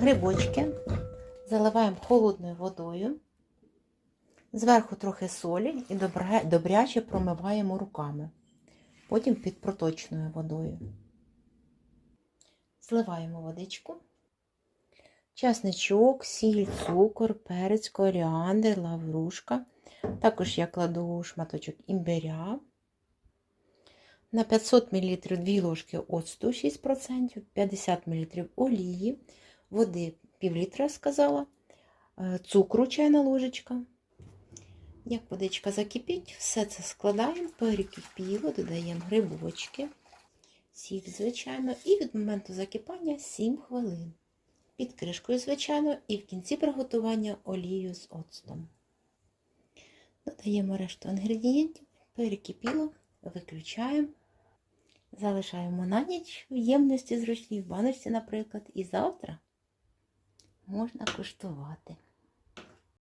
грибочки заливаємо холодною водою. Зверху трохи солі і добряче промиваємо руками. Потім під проточною водою. Зливаємо водичку. Часничок, сіль, цукор, перець, коріандр, лаврушка. Також я кладу шматочок імбиря. На 500 мл 2 ложки оцту 6%, 50 мл олії, води пів літра сказала, е, цукру чайна ложечка. Як водичка закипить, все це складаємо, перекипіло, додаємо грибочки, сіль, звичайно, і від моменту закипання 7 хвилин. Під кришкою, звичайно, і в кінці приготування олію з оцтом. Додаємо решту інгредієнтів, перекипіло, виключаємо. Залишаємо на ніч в ємності зручній, в баночці, наприклад, і завтра можна куштувати.